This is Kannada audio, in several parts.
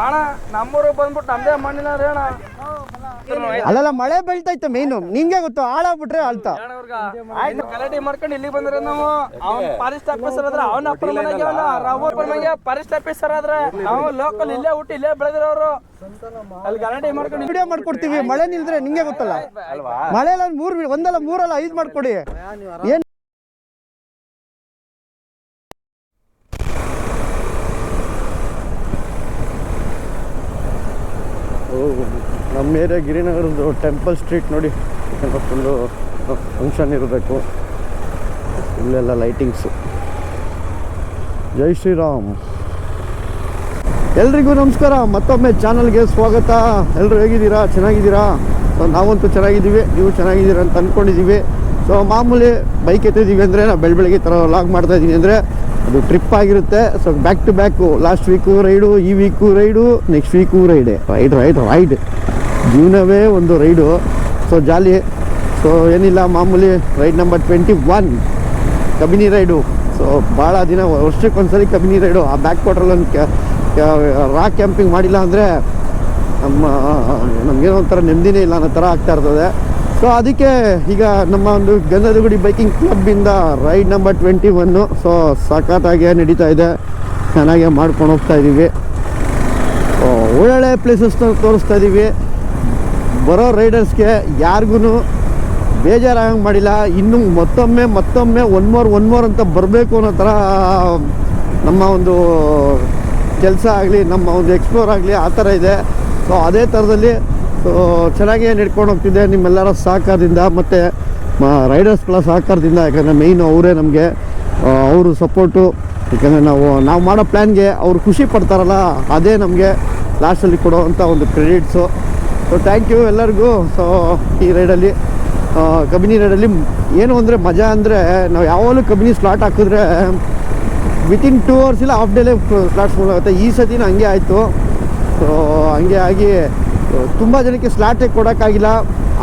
ಮಾಣ ನಮ್ಮೂರು ಬಂದ್ಬಿಟ್ಟು ನಮ್ದೇ ಮಣ್ಣಿನ ರೇಣ ಅಲ್ಲೆಲ್ಲ ಮಳೆ ಬೀಳ್ತೈತೆ ಮೇನು. ನಿಂಗೆ ಗೊತ್ತು ಹಾಳಾಗ್ಬಿಟ್ರೆ ಆಳ್ತಾ ಆಯ್ತು ಗಲಾಟೆ ಮಾಡ್ಕೊಂಡು ಇಲ್ಲಿ ಬಂದ್ರೆ ನಾವು. ಅವ್ನ ಫಾರೆಸ್ಟ್ ಆಫೀಸರ್ ಆದ್ರೆ ಅವನ ಅಪ್ಪನ ಮನೆಗೆ ಅವನ ರಾಮಪ್ಪನ ಮನೆಗೆ ಫಾರೆಸ್ಟ್ ಆಫೀಸರ್ ಆದ್ರೆ ನಾವು ಲೋಕಲ್ ಇಲ್ಲೇ ಹುಟ್ಟಿ ಇಲ್ಲೇ ಬೆಳೆದಿರೋರು. ಅಲ್ಲಿ ಗಲಾಟೆ ಮಾಡ್ಕೊಂಡು ವಿಡಿಯೋ ಮಾಡ್ಕೊಡ್ತೀವಿ. ಮಳೆ ನಿಲ್ದ್ರೆ ನಿಂಗೆ ಗೊತ್ತಲ್ಲ. ಮಳೆ ಎಲ್ಲ ಮೂರ್ ಒಂದಲ್ಲ ಮೂರಲ್ಲ ಐದು ಮಾಡ್ಕೊಡಿ. ಏನ್ ಏರಿಯಾ ಗಿರಿನಗರದ್ದು ಟೆಂಪಲ್ ಸ್ಟ್ರೀಟ್ ನೋಡಿ ಫುಲ್ಲು ಫಂಕ್ಷನ್ ಇರಬೇಕು. ಇಲ್ಲೆಲ್ಲ ಲೈಟಿಂಗ್ಸು ಜೈ ಶ್ರೀರಾಮ್. ಎಲ್ರಿಗೂ ನಮಸ್ಕಾರ, ಮತ್ತೊಮ್ಮೆ ಚಾನಲ್ಗೆ ಸ್ವಾಗತ. ಎಲ್ಲರೂ ಹೇಗಿದ್ದೀರಾ? ಚೆನ್ನಾಗಿದ್ದೀರಾ? ಸೊ, ನಾವಂತೂ ಚೆನ್ನಾಗಿದ್ದೀವಿ. ನೀವು ಚೆನ್ನಾಗಿದ್ದೀರಾ ಅಂತ ಅಂದ್ಕೊಂಡಿದ್ದೀವಿ ಸೊ, ಮಾಮೂಲಿ ಬೈಕ್ ಎತ್ತಿದ್ದೀವಿ ಅಂದರೆ ನಾವು ಬೆಳ ಬೆಳಗ್ಗೆ ಥರ ಲಾಗ್ ಮಾಡ್ತಾ ಇದ್ದೀವಿ ಅಂದರೆ, ಅದು ಟ್ರಿಪ್ ಆಗಿರುತ್ತೆ. So back to back last week ride ಈ ವೀಕು ರೈಡು ನೆಕ್ಸ್ಟ್ ವೀಕು ರೈಡೆ ರೈಡ್ ರೈಡ್ ರೈಡ್ ಜೀವನವೇ ಒಂದು ರೈಡು. So jolly. ಸೊ ಏನಿಲ್ಲ, ಮಾಮೂಲಿ ride number twenty one. Kabini ride. So ಭಾಳ ದಿನ ವರ್ಷಕ್ಕೆ ಒಂದ್ಸರಿ ಕಬಿನಿ ರೈಡು. ಆ ಬ್ಯಾಕ್ ವಾಟ್ರಲ್ಲಿ ಒಂದು ರಾಕ್ ಕ್ಯಾಂಪಿಂಗ್ ಮಾಡಿಲ್ಲ ಅಂದರೆ ನಮ್ಮ, ನಮಗೇನೋ ಒಂಥರ ನೆಮ್ಮದಿನೇ ಇಲ್ಲ, ಅನ್ನೋ ಥರ ಆಗ್ತಾ ಇರ್ತದೆ. ಸೊ ಅದಕ್ಕೆ ಈಗ ನಮ್ಮ ಒಂದು Gandhadagudi biking ಕ್ಲಬ್ಬಿಂದ ride number twenty one. So ಸಖತ್ತಾಗೇ ನಡೀತಾ ಇದೆ. ಚೆನ್ನಾಗೆ ಮಾಡ್ಕೊಂಡು ಹೋಗ್ತಾ ಇದ್ದೀವಿ ಒಳ್ಳೊಳ್ಳೆ ಪ್ಲೇಸಸ್ನ ತೋರಿಸ್ತಾ ಇದ್ದೀವಿ ಬರೋ ರೈಡರ್ಸ್ಗೆ ಯಾರಿಗೂ ಬೇಜಾರಾಗಂಗೆ ಮಾಡಿಲ್ಲ. ಇನ್ನು ಮತ್ತೊಮ್ಮೆ ಮತ್ತೊಮ್ಮೆ ಒನ್ ಮೋರ್ ಒನ್ ಮೋರ್ ಅಂತ ಬರಬೇಕು ಅನ್ನೋ ಥರ, ನಮ್ಮ ಒಂದು ಕೆಲಸ ಆಗಲಿ, ನಮ್ಮ ಒಂದು ಎಕ್ಸ್ಪ್ಲೋರ್ ಆಗಲಿ ಆ ಥರ ಇದೆ. ಸೊ ಅದೇ ಥರದಲ್ಲಿ ಸೊ ಚೆನ್ನಾಗಿ ನಡ್ಕೊಂಡು ಹೋಗ್ತಿದೆ ನಿಮ್ಮೆಲ್ಲರ ಸಹಕಾರದಿಂದ ಮತ್ತು ರೈಡರ್ಸ್ಗಳ ಸಹಕಾರದಿಂದ, ಯಾಕಂದರೆ ಮೇಯ್ನು ಅವರೇ ನಮಗೆ ಅವರು ಸಪೋರ್ಟು ಯಾಕಂದರೆ ನಾವು ನಾವು ಮಾಡೋ ಪ್ಲ್ಯಾನ್ಗೆ ಅವರು ಖುಷಿ ಪಡ್ತಾರಲ್ಲ, ಅದೇ ನಮಗೆ ಲಾಸ್ಟಲ್ಲಿ ಕೊಡೋವಂಥ ಒಂದು ಕ್ರೆಡಿಟ್ಸು ಸೊ ಥ್ಯಾಂಕ್ ಯು ಎಲ್ಲರಿಗೂ. ಸೊ ಈ ರೈಡಲ್ಲಿ ಕಬಿನಿ ರೈಡಲ್ಲಿ ಏನು ಅಂದರೆ ಮಜಾ ಅಂದರೆ ನಾವು ಯಾವಾಗಲೂ ಕಬಿನಿ ಸ್ಲಾಟ್ ಹಾಕಿದ್ರೆ ವಿತಿನ್ ಟೂ ಅವರ್ಸ್ ಇಲ್ಲ ಹಾಫ್ ಡೇಲೇ ಸ್ಲಾಟ್ಸ್ ಆಗುತ್ತೆ ಈ ಸತಿನ ಹಂಗೆ ಆಯಿತು. ಸೊ ಹಂಗೆ ಆಗಿ, ತುಂಬ ಜನಕ್ಕೆ ಸ್ಲಾಟೇ ಕೊಡೋಕ್ಕಾಗಿಲ್ಲ.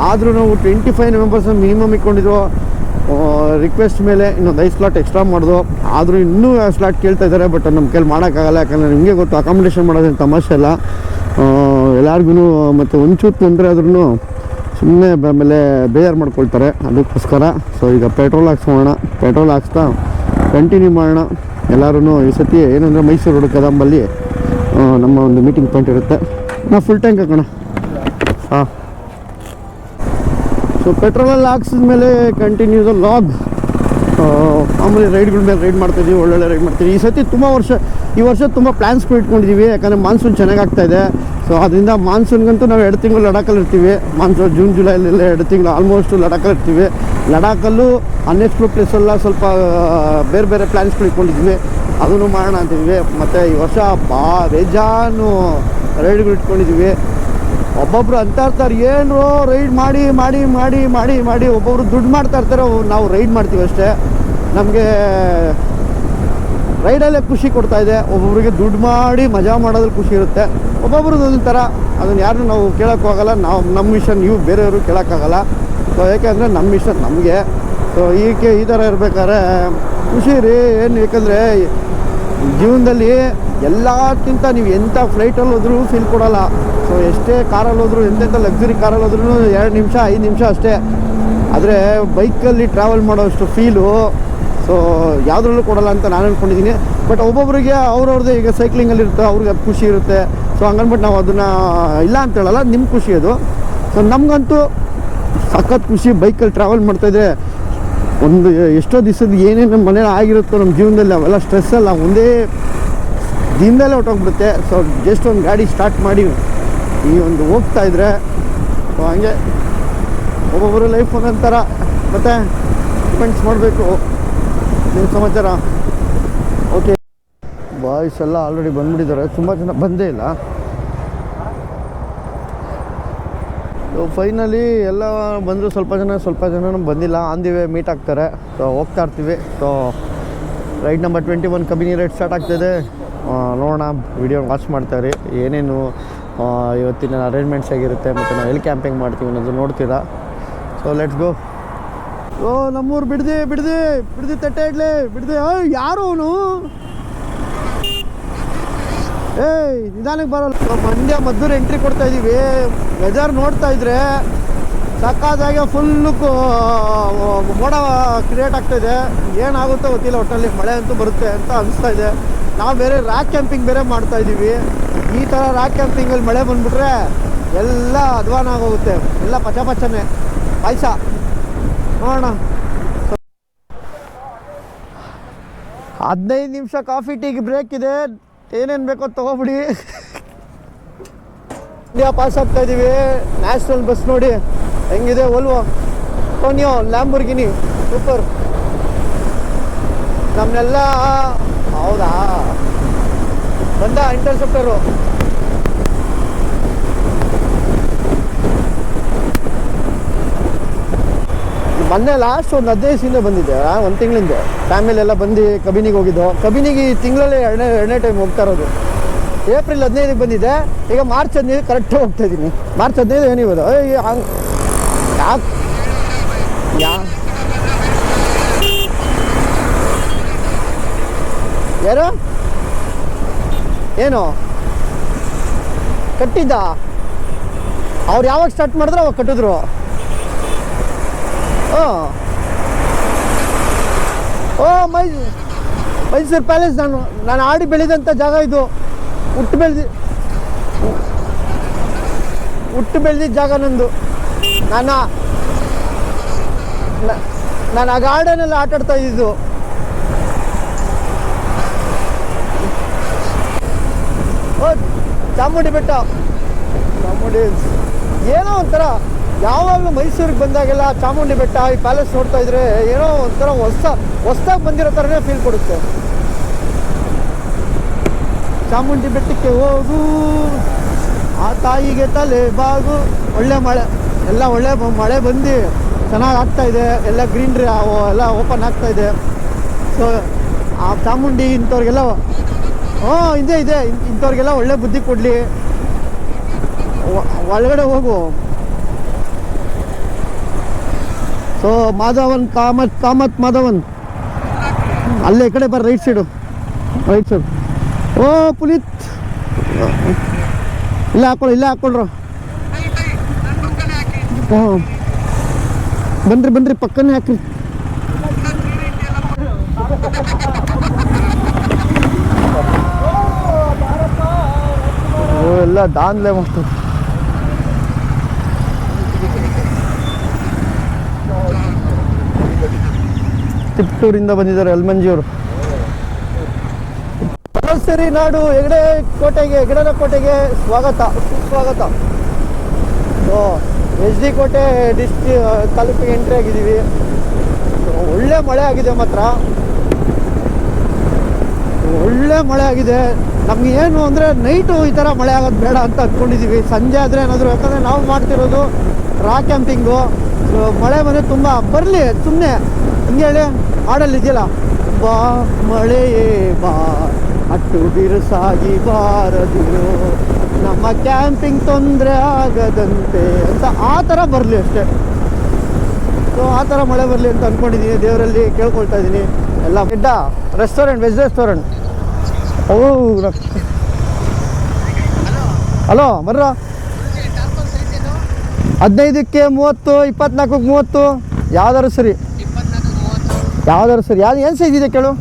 ಆದರೂ ನಾವು ಟ್ವೆಂಟಿ ಫೈವ್ ಮೆಂಬರ್ಸ್ ಮಿನಿಮಮ್ ಇಟ್ಕೊಂಡಿದ್ರು ರಿಕ್ವೆಸ್ಟ್ ಮೇಲೆ ಇನ್ನೊಂದು ಐದು ಸ್ಲಾಟ್ ಎಕ್ಸ್ಟ್ರಾ ಮಾಡಿದ್ರು. ಆದರೂ ಇನ್ನೂ ಸ್ಲಾಟ್ ಕೇಳ್ತಾ ಇದ್ದಾರೆ ಬಟ್ ನಮ್ಮ ಕೈಲಿ ಮಾಡೋಕ್ಕಾಗಲ್ಲ. ಯಾಕಂದರೆ ನಿಮಗೆ ಗೊತ್ತು ಅಕಾಮಿಡೇಷನ್ ಮಾಡೋದೇನು ತಮಾಷೆ ಅಲ್ಲ. ಎಲ್ಲರಿಗೂ ಮತ್ತು ಒಂಚೂರು ತೊಂದರೆ ಆದ್ರೂ ಸುಮ್ಮನೆ ಆಮೇಲೆ ಬೇಜಾರು ಮಾಡ್ಕೊಳ್ತಾರೆ. ಅದಕ್ಕೋಸ್ಕರ ಸೊ ಈಗ ಪೆಟ್ರೋಲ್ ಹಾಕ್ಸ್ಕೊಳ್ಳೋಣ ಪೆಟ್ರೋಲ್ ಹಾಕ್ಸ್ತಾ ಕಂಟಿನ್ಯೂ ಮಾಡೋಣ. ಎಲ್ಲರೂ ಈ ಸತಿ ಏನಂದರೆ ಮೈಸೂರು ರೋಡ್ ಕದಂಬಲ್ಲಿ ನಮ್ಮ ಒಂದು ಮೀಟಿಂಗ್ ಪಾಯಿಂಟ್ ಇರುತ್ತೆ. ನಾವು ಫುಲ್ ಟ್ಯಾಂಕ್ ಹಾಕೋಣ. ಹಾಂ. ಸೊ ಪೆಟ್ರೋಲಲ್ಲಿ ಹಾಕ್ಸಿದ ಮೇಲೆ ಕಂಟಿನ್ಯೂಸ್ ಲಾಗ್ ಮಾಮೂಲಿ ರೈಡ್ಗಳ ಮೇಲೆ ರೈಡ್ ಮಾಡ್ತಾಯಿದ್ದೀವಿ ಒಳ್ಳೊಳ್ಳೆ ರೈಡ್ ಮಾಡ್ತೀವಿ ಈ ಸತಿ ತುಂಬ ವರ್ಷ, ಈ ವರ್ಷ ತುಂಬ ಪ್ಲ್ಯಾನ್ಸ್ಗಳು ಇಟ್ಕೊಂಡಿದ್ದೀವಿ ಯಾಕಂದರೆ ಮಾನ್ಸೂನ್ ಚೆನ್ನಾಗಿ ಆಗ್ತಾ ಇದೆ. ಸೊ ಅದರಿಂದ ಮಾನ್ಸೂನ್ಗಂತೂ ನಾವು ಎರಡು ತಿಂಗಳು ಲಡಾಖಲ್ಲಿ ಇರ್ತೀವಿ. ಮಾನ್ಸೂನ್, ಜೂನ್ ಜುಲೈಲೆಲ್ಲ ಎರಡು ತಿಂಗಳು ಆಲ್ಮೋಸ್ಟ್ ಲಡಾಖಲ್ಲಿ ಇರ್ತೀವಿ. ಲಡಾಖಲ್ಲೂ ಅನ್ಎಕ್ಸ್ಪ್ಲೋರ್ ಪ್ಲೇಸೆಲ್ಲ ಸ್ವಲ್ಪ ಬೇರೆ ಬೇರೆ ಪ್ಲ್ಯಾನ್ಸ್ಗಳು ಇಟ್ಕೊಂಡಿದ್ವಿ. ಅದನ್ನು ಮಾಡೋಣ ಅಂತಿದ್ವಿ. ಮತ್ತು ಈ ವರ್ಷ ಬಾ, ಬೇಜಾನು ರೈಡ್ಗಳು ಇಟ್ಕೊಂಡಿದ್ವಿ. ಒಬ್ಬೊಬ್ರು ಅಂತ ಇರ್ತಾರೆ, ಏನು ರೈಡ್ ಮಾಡಿ ಮಾಡಿ ಮಾಡಿ ಮಾಡಿ ಮಾಡಿ. ಒಬ್ಬೊಬ್ರು ದುಡ್ಡು ಮಾಡ್ತಾ ಇರ್ತಾರೆ, ನಾವು ರೈಡ್ ಮಾಡ್ತೀವಿ ಅಷ್ಟೇ. ನಮಗೆ ರೈಡಲ್ಲೇ ಖುಷಿ ಕೊಡ್ತಾ ಇದೆ. ಒಬ್ಬೊಬ್ರಿಗೆ ದುಡ್ಡು ಮಾಡಿ ಮಜಾ ಮಾಡೋದ್ರಲ್ಲಿ ಖುಷಿ ಇರುತ್ತೆ. ಒಬ್ಬೊಬ್ರದ್ದು ಒಂದೊಂದು ಥರ ಅದನ್ನು ಯಾರನ್ನೂ ನಾವು ಕೇಳೋಕ್ಕಾಗಲ್ಲ. ನಾವು ನಮ್ಮ ಮಿಷನ್ ನೀವು ಬೇರೆಯವರು ಕೇಳೋಕ್ಕಾಗಲ್ಲ. ಸೊ ಯಾಕೆಂದರೆ ನಮ್ಮ ಮಿಷನ್ ನಮಗೆ. ಸೊ ಈಕೆ ಈ ಥರ ಇರಬೇಕಾದ್ರೆ, ಖುಷಿ ರೀ. ಏನು ಯಾಕಂದರೆ ಜೀವನದಲ್ಲಿ ಎಲ್ಲಕ್ಕಿಂತ ನೀವು ಎಂಥ ಫ್ಲೈಟಲ್ಲಿ ಹೋದ್ರೂ ಫೀಲ್ ಕೊಡೋಲ್ಲ. ಸೊ ಎಷ್ಟೇ ಕಾರಲ್ಲಿ ಹೋದ್ರು, ಎಂತೆಂಥ ಲಕ್ಸುರಿ ಕಾರಲ್ಲಿ ಹೋದ್ರೂ ಎರಡು ನಿಮಿಷ, ಐದು ನಿಮಿಷ ಅಷ್ಟೇ. ಆದರೆ ಬೈಕಲ್ಲಿ ಟ್ರಾವೆಲ್ ಮಾಡೋಷ್ಟು ಫೀಲು ಸೊ ಯಾವುದ್ರಲ್ಲೂ ಕೊಡಲ್ಲ ಅಂತ ನಾನು ಅಂದ್ಕೊಂಡಿದ್ದೀನಿ ಬಟ್ ಒಬ್ಬೊಬ್ಬರಿಗೆ ಅವ್ರವ್ರದ್ದೇ ಈಗ ಸೈಕ್ಲಿಂಗಲ್ಲಿ ಇರುತ್ತೆ, ಅವ್ರಿಗೆ ಅದು ಖುಷಿ ಇರುತ್ತೆ. ಸೊ ಹಂಗನ್ಬಿಟ್ಟು ನಾವು ಅದನ್ನು, ಇಲ್ಲ ಅಂತ ಹೇಳಲ್ಲ ನಿಮ್ಮ ಖುಷಿ ಅದು. ಸೊ ನಮಗಂತೂ ಸಖತ್ ಖುಷಿ ಬೈಕಲ್ಲಿ ಟ್ರಾವೆಲ್ ಮಾಡ್ತಾಯಿದ್ರೆ ಒಂದು ಎಷ್ಟೋ ದಿವಸದ ಏನೇನು ನಮ್ಮ ಮನೇಲಿ ಆಗಿರುತ್ತೋ ನಮ್ಮ ಜೀವನದಲ್ಲಿ ಅವೆಲ್ಲ ಸ್ಟ್ರೆಸ್ ಎಲ್ಲ ಒಂದೇ ದಿನದಲ್ಲೇ ಹೊಟ್ಟೋಗ್ಬಿಡುತ್ತೆ ಸೊ ಜಸ್ಟ್ ಒಂದು ಗಾಡಿ ಸ್ಟಾರ್ಟ್ ಮಾಡಿ ಈ ಒಂದು ಹೋಗ್ತಾ ಇದ್ರೆ ಸೊ ಹಂಗೆ ಒಬ್ಬೊಬ್ಬರು ಲೈಫ್ ಒಂದೊಂಥರ ಮತ್ತು ಡಿಪೆಂಡ್ಸ್ ಮಾಡಬೇಕು. ನಿಮ್ಮ ಸಮಾಚಾರ? ಬಾಯ್ಸ್ ಎಲ್ಲ ಆಲ್ರೆಡಿ ಬಂದ್ಬಿಟ್ಟಿದ್ದಾರೆ. ತುಂಬ ಜನ ಬಂದೇ ಇಲ್ಲ. ಫೈನಲಿ ಎಲ್ಲ ಬಂದರೂ. ಸ್ವಲ್ಪ ಜನ ಸ್ವಲ್ಪ ಜನ ಬಂದಿಲ್ಲ. ಆನ್ ದಿ ಮೀಟ್ ಆಗ್ತಾರೆ. ಸೊ ಹೋಗ್ತಾ ಇರ್ತೀವಿ. So ride number twenty one Kabini ride start ಆಗ್ತಿದೆ ನೋಡೋಣ. ವಿಡಿಯೋ ವಾಚ್ ಮಾಡ್ತಾರೆ ಏನೇನು ಇವತ್ತಿನ ಅರೇಂಜ್ಮೆಂಟ್ಸ್ ಆಗಿರುತ್ತೆ ಮತ್ತು ನಾವು ಎಲ್ಲಿ ಕ್ಯಾಂಪಿಂಗ್ ಮಾಡ್ತೀವಿ ಅನ್ನೋದು ನೋಡ್ತೀರಾ? ಸೊ ಲೆಟ್ಸ್ ಗೋ ಓ ನಮ್ಮೂರು ಬಿಡ್ದೆ ಬಿಡ್ದೆ ಬಿಡ್ದೆ ತಟ್ಟೆ ಇಡ್ಲಿ, ಬಿಡ್ದೆ. ಯಾರು ಅವನು? ಏಯ್, ನಿಧಾನಕ್ಕೆ ಬರೋಲ್ಲ. ನಾವು ಮಂಡ್ಯ ಮದ್ದೂರು ಎಂಟ್ರಿ ಕೊಡ್ತಾ ಇದೀವಿ. ವೆದರ್ ನೋಡ್ತಾ ಇದ್ರೆ ಸಕ್ಕತ್ತಾಗಿ ಫುಲ್ಲು ಮೋಡ ಕ್ರಿಯೇಟ್ ಆಗ್ತಾ ಇದೆ. ಏನಾಗುತ್ತೋ ಗೊತ್ತಿಲ್ಲ ಒಟ್ಟಲ್ಲಿ ಮಳೆ ಅಂತೂ ಬರುತ್ತೆ ಅಂತ ಅನಿಸ್ತಾ ಇದೆ. ನಾವು ಬೇರೆ ರಾಕ್ ಕ್ಯಾಂಪಿಂಗ್ ಬೇರೆ ಮಾಡ್ತಾ ಇದ್ದೀವಿ ಈ ಥರ ರಾಕ್ ಕ್ಯಾಂಪಿಂಗಲ್ಲಿ ಮಳೆ ಬಂದುಬಿಟ್ರೆ ಎಲ್ಲ ಅಧ್ವಾನ ಆಗೋಗುತ್ತೆ. ಎಲ್ಲ ಪಚ ಪಚನೆ. ಪಾಯಸ. ನೋಡೋಣ. ಹದಿನೈದು ನಿಮಿಷ ಕಾಫಿ ಟೀಗೆ ಬ್ರೇಕ್ ಇದೆ. ಏನೇನು ಬೇಕೋ ತಗೋಬಿಡಿ. ಇಂಡಿಯಾ ಪಾಸ್ ಆಗ್ತಾ ಇದೀವಿ. ನ್ಯಾಷನಲ್ ಬಸ್ ನೋಡಿ. ಹೆಂಗಿದೆ ಒಲ್ವೋ ಟೋನಿಯೋ ಲ್ಯಾಂಬರ್ಗಿನಿ, ಸೂಪರ್. ನಮ್ಮನ್ನೆಲ್ಲ ಹೌದಾ? ಬಂದ ಇಂಟರ್ಸೆಪ್ಟರು ಮೊನ್ನೆ ಲಾಸ್ಟ್ ಒಂದು ಹದಿನೈದು ದಿವಸದಿಂದ ಬಂದಿದ್ದೆ ಒಂದು ತಿಂಗಳಿಂದ. ಫ್ಯಾಮಿಲಿ ಎಲ್ಲ ಬಂದು ಕಬಿನಿಗೆ ಹೋಗಿದ್ದು. ಕಬಿನಿಗೆ ಈ ತಿಂಗಳಲ್ಲಿ ಎರಡನೇ ಎರಡನೇ ಟೈಮ್ ಹೋಗ್ತಾ ಇರೋದು. ಏಪ್ರಿಲ್ ಹದಿನೈದಕ್ಕೆ ಬಂದಿದ್ದೆ ಈಗ ಮಾರ್ಚ್ ಹದಿನೈದು ಕರೆಕ್ಟಾಗಿ ಹೋಗ್ತಾ ಇದ್ದೀನಿ ಮಾರ್ಚ್ ಹದಿನೈದು ಏನು ಯಾರು? ಏನು? ಕಟ್ಟಿದ್ದ? ಅವ್ರು ಯಾವಾಗ ಸ್ಟಾರ್ಟ್ ಮಾಡಿದ್ರು, ಅವಾಗ ಕಟ್ಟಿದ್ರು? ಹಾಂ ಓ, ಮೈ ಮೈಸೂರು ಪ್ಯಾಲೇಸ್ ನಾನು ನಾನು ಆಡಿ ಬೆಳೆದಂಥ ಜಾಗ ಇದು. ಹುಟ್ಟು ಬೆಳೆದಿ ಹುಟ್ಟು ಬೆಳೆದಿದ್ದ ಜಾಗ ನಂದು. ನಾನು ನಾನು ಆ ಗಾರ್ಡನಲ್ಲಿ ಆಟ ಆಡ್ತಾ ಇದ್ದಿದ್ದು ಓ, ಚಾಮುಂಡಿ ಬೆಟ್ಟ. ಚಾಮುಂಡಿ ಏನೋ ಒಂಥರ. ಯಾವಾಗಲೂ ಮೈಸೂರಿಗೆ ಬಂದಾಗೆಲ್ಲ ಚಾಮುಂಡಿ ಬೆಟ್ಟ, ಈ ಪ್ಯಾಲೇಸ್ ನೋಡ್ತಾ ಇದ್ರೆ ಏನೋ ಒಂಥರ ಹೊಸ, ಹೊಸ್ದಾಗಿ ಬಂದಿರೋ ಥರನೇ ಫೀಲ್ ಕೊಡುತ್ತೆ. ಚಾಮುಂಡಿ ಬೆಟ್ಟಕ್ಕೆ ಹೋಗು, ಆ ತಾಯಿಗೆ ತಲೆ ಬಾಗು, ಒಳ್ಳೆ ಮಳೆ, ಎಲ್ಲ ಒಳ್ಳೆ ಮಳೆ ಬಂದು ಚೆನ್ನಾಗಿ ಆಗ್ತಾ ಇದೆ, ಎಲ್ಲ ಗ್ರೀನ್ರಿ ಎಲ್ಲ ಓಪನ್ ಆಗ್ತಾ ಇದೆ. ಸೊ ಆ ಚಾಮುಂಡಿ ಇಂಥವ್ರಿಗೆಲ್ಲ ಹ್ಞೂ ಇದೆ ಇದೆ, ಇಂಥವ್ರಿಗೆಲ್ಲ ಒಳ್ಳೆ ಬುದ್ಧಿ ಕೊಡಲಿ. ಒಳಗಡೆ ಹೋಗು. ಸೊ ಮಾಧವನ್, ಕಾಮತ್ ಕಾಮತ್, ಮಾಧವನ್. ಅಲ್ಲೇ ಈ ಕಡೆ ಬರ್ರಿ ರೈಟ್ ಸೈಡು ರೈಟ್ ಸೈಡ್ ಓ, ಪುನೀತ್. ಇಲ್ಲ ಹಾಕೊಳ್ಳಿ ಇಲ್ಲ ಹಾಕೊಳ್ರು ಹ್ಞೂ. ಬನ್ರಿ ಬನ್ರಿ, ಪಕ್ಕನೇ ಹಾಕ್ರಿ. ಎಲ್ಲ ದಾನ್ಲೆ ಮತ್ತು ತಿಪ್ಟೂರಿಂದ ಬಂದಿದ್ದಾರೆ ಅಲ್ಮಂಜಿಯವರು ಸರಿ ನಾಡು ಹೆಗಡೆ ಕೋಟೆಗೆ, ಹೆಗಡನ ಕೋಟೆಗೆ ಸ್ವಾಗತ, ಸುಸ್ವಾಗತ. ಸೊ ಎಚ್ ಡಿ ಕೋಟೆ ಡಿಸ್ಟಿ ತಾಲೂಕಿಗೆ ಎಂಟ್ರಿ ಆಗಿದ್ದೀವಿ. ಒಳ್ಳೆ ಮಳೆ ಆಗಿದೆ ಮಾತ್ರ. ಒಳ್ಳೆ ಮಳೆ ಆಗಿದೆ. ನಮ್ಗೆ ಏನು ಅಂದರೆ ನೈಟು ಈ ಥರ ಮಳೆ ಆಗೋದು ಬೇಡ ಅಂತ ಅಂದ್ಕೊಂಡಿದ್ದೀವಿ ಸಂಜೆ ಆದರೆ ಏನಾದರೂ, ಯಾಕಂದರೆ ನಾವು ಮಾಡ್ತಿರೋದು ರಾ ಕ್ಯಾಂಪಿಂಗು ಮಳೆ ಮನೆ ತುಂಬ, ಬರಲಿ ಸುಮ್ಮನೆ ಹಿಂಗೆ ಹೇಳಿ ಹಾಡಲ್ಲಿ ಇದೆಯಲ್ಲ, ಬಾ ಮಳೆಯೇ ಬಾ, ಅಟ್ಟು ಬಿರುಸಾಗಿ ಬಾರದಿರೋ, ನಮ್ಮ ಕ್ಯಾಂಪಿಂಗ್ ತೊಂದರೆ ಆಗದಂತೆ ಅಂತ ಆ ಥರ ಬರಲಿ ಅಷ್ಟೇ. ಸೊ ಆ ಥರ ಮಳೆ ಬರಲಿ ಅಂತ ಅಂದ್ಕೊಂಡಿದ್ದೀನಿ ದೇವರಲ್ಲಿ ಕೇಳ್ಕೊಳ್ತಾ ಇದ್ದೀನಿ. ಎಲ್ಲ ಬಿಡ್ಡ ರೆಸ್ಟೋರೆಂಟ್ ವೆಜ್ ರೆಸ್ಟೋರೆಂಟ್ ಓ ಹಲೋ, ಬರ್ರ? ಹದಿನೈದಕ್ಕೆ ಮೂವತ್ತು, ಇಪ್ಪತ್ನಾಲ್ಕಕ್ಕೆ ಮೂವತ್ತು, ಯಾವ್ದಾದ್ರು ಸರಿ. ಯಾವ್ದಾದ್ರು ಸರ್. ಯಾವ್ದು, ಏನು ಸೈಜ್ ಇದೆ ಕೇಳು.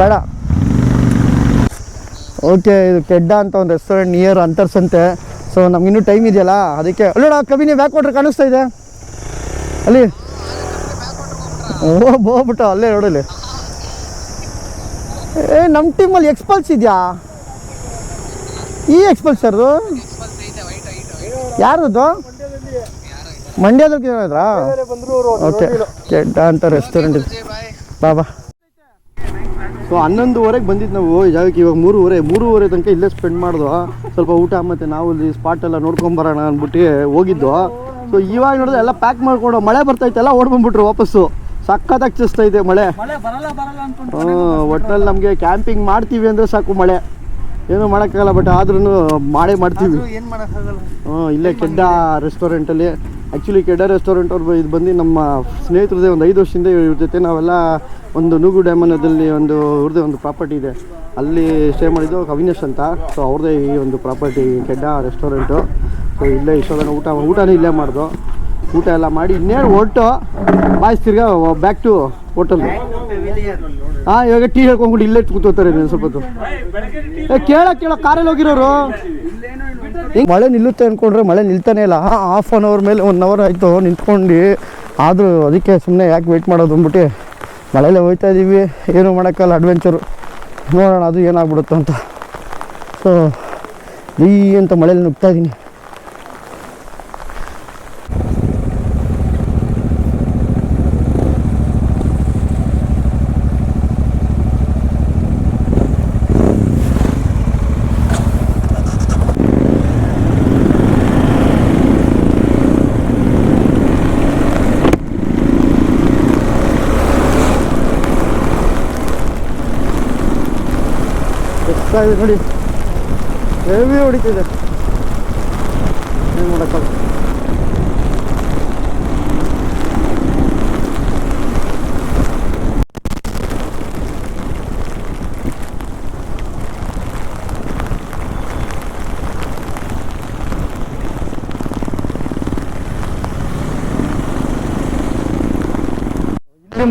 ಬೇಡ. ಓಕೆ ಇದು ಕೆಡ್ಡ ಅಂತ ಒಂದು ರೆಸ್ಟೋರೆಂಟ್ ನಿಯರ್ ಅಂತರ್ಸಂತೆ ಸೊ ನಮ್ಗಿನ್ನೂ ಟೈಮ್ ಇದೆಯಲ್ಲ, ಅದಕ್ಕೆ ಅಲ್ಲೋಡ ಕಬಿನಿ ಬ್ಯಾಕ್ ವಾಟ್ರ್ ಕಾಣಿಸ್ತಾ ಇದೆ. ಅಲ್ಲಿ. ಓ, ಹೋಗ್ಬಿಟ್ಟು, ಅಲ್ಲೇ ನೋಡಲಿ ಏ ನಮ್ಮ ಟೀಮಲ್ಲಿ ಎಕ್ಸ್ಪಲ್ಸ್ ಇದೆಯಾ? ಈ ಎಕ್ಸ್ಪಲ್ಸರ್ದು ಯಾರ್ದು? ಮಂಡ್ಯದಲ್ಲಿ ಕೇಳಿದ್ರಾ ಓಕೆ ಕೆಡ್ಡ ಅಂತ ರೆಸ್ಟೋರೆಂಟ್ ಇದೆ. ಬಾಬಾ ಸೊ ಹನ್ನೊಂದುವರೆಗೆ ಬಂದಿದ್ದು ನಾವು ಈ ಜಾಗಕ್ಕೆ ಇವಾಗ ಮೂರುವರೆ ಮೂರುವರೆ ತನಕ ಇಲ್ಲೇ ಸ್ಪೆಂಡ್ ಮಾಡಿದ್ವು. ಸ್ವಲ್ಪ ಊಟ ಮತ್ತು ನಾವು ಇಲ್ಲಿ ಸ್ಪಾಟ್ ಎಲ್ಲ ನೋಡ್ಕೊಂಬರೋಣ ಅಂದ್ಬಿಟ್ಟು ಹೋಗಿದ್ದು ಸೊ ಇವಾಗ ನೋಡಿದ್ರೆ ಎಲ್ಲ ಪ್ಯಾಕ್ ಮಾಡ್ಕೊಂಡು ಮಳೆ ಬರ್ತೈತೆ ಎಲ್ಲ ಓಡ್ಬಂದ್ಬಿಟ್ರು ವಾಪಸ್ಸು. ಸಖತ್ತಾಗಿ ಚಸ್ತಾ ಇದೆ ಮಳೆ. ಮಳೆ ಬರಲ್ಲ ಬರಲ್ಲ ಅನ್ಕೊಂಡು ಹ್ಮ್, ಒಟ್ನಲ್ಲಿ ನಮಗೆ ಕ್ಯಾಂಪಿಂಗ್ ಮಾಡ್ತೀವಿ ಅಂದರೆ ಸಾಕು ಮಳೆ. ಏನೂ ಮಾಡೋಕ್ಕಾಗಲ್ಲ ಬಟ್ ಆದ್ರೂ ಮಾಡೇ ಮಾಡ್ತೀವಿ. ಹ್ಞೂ ಇಲ್ಲೇ ಕೆಡ್ಡ ರೆಸ್ಟೋರೆಂಟಲ್ಲಿ ಆ್ಯಕ್ಚುಲಿ ಕೆಡಾ ರೆಸ್ಟೋರೆಂಟ್ ಅವ್ರು ಇದು ಬಂದು ನಮ್ಮ ಸ್ನೇಹಿತರದೇ ಒಂದು ಐದು ವರ್ಷದಿಂದ ಇವ್ರ ಜೊತೆ ನಾವೆಲ್ಲ ಒಂದು ನೂಗು ಡ್ಯಾಮ್ ಅನ್ನೋದಲ್ಲಿ ಒಂದು ಅವ್ರದ್ದೇ ಒಂದು ಪ್ರಾಪರ್ಟಿ ಇದೆ. ಅಲ್ಲಿ ಸ್ಟೇ ಮಾಡಿದ್ದು ಅವಿನಾಶ್ ಅಂತ. ಸೊ ಅವ್ರದ್ದೇ ಈ ಒಂದು ಪ್ರಾಪರ್ಟಿ ಕೆಡ್ಡ ರೆಸ್ಟೋರೆಂಟು ಸೊ ಇಲ್ಲೇ ಇಷ್ಟೊಂದು ಊಟ ಊಟನೂ ಇಲ್ಲೇ ಮಾಡಿದ್ರು ಊಟ ಎಲ್ಲ ಮಾಡಿ ಇನ್ನೇನು ಹೊರಟು, ಬಾಯ್ಸ್ ತಿರ್ಗಾ ಬ್ಯಾಕ್ ಟು ಹೋಟಲ್ ಹಾಂ, ಇವಾಗ ಟೀ ಹೇಳ್ಕೊಂಡ್ಬಿಟ್ಟು ಇಲ್ಲೇ ಕೂತೋತಾರೆ ಸ್ವಲ್ಪ ಕೇಳ ಕೇಳ, ಕಾರಲ್ಲಿ ಹೋಗಿರೋರು. ಹಿಂಗೆ ಮಳೆ ನಿಲ್ಲುತ್ತೆ ಅಂದ್ಕೊಂಡ್ರೆ ಮಳೆ ನಿಲ್ತಾನೆ ಇಲ್ಲ. ಹಾಫ್ ಆನ್ ಅವರ್ ಮೇಲೆ ಒನ್ ಅವರ್ ಆಯಿತು, ನಿಂತ್ಕೊಂಡು. ಆದರೂ ಅದಕ್ಕೆ ಸುಮ್ಮನೆ ಯಾಕೆ ವೆಯ್ಟ್ ಮಾಡೋದು ಅಂದ್ಬಿಟ್ಟು ಮಳೆಯಲ್ಲೇ ಹೋಗ್ತಾ ಇದ್ದೀವಿ ಏನು ಮಾಡೋಕ್ಕಲ್ಲ ಅಡ್ವೆಂಚರು ನೋಡೋಣ ಅದು ಏನಾಗ್ಬಿಡುತ್ತೋ ಅಂತ ಸೊ ಈ ಅಂತ ಮಳೇಲಿ ನುಗ್ತಾ ಇದ್ದೀನಿ ಎಷ್ಟಾಗಿದೆ ನೋಡಿ. ಹೆವಿ ಹೊಡಿತಿದೆ. ಏನು ಮಾಡೋಕ್ಕಲ್ಲ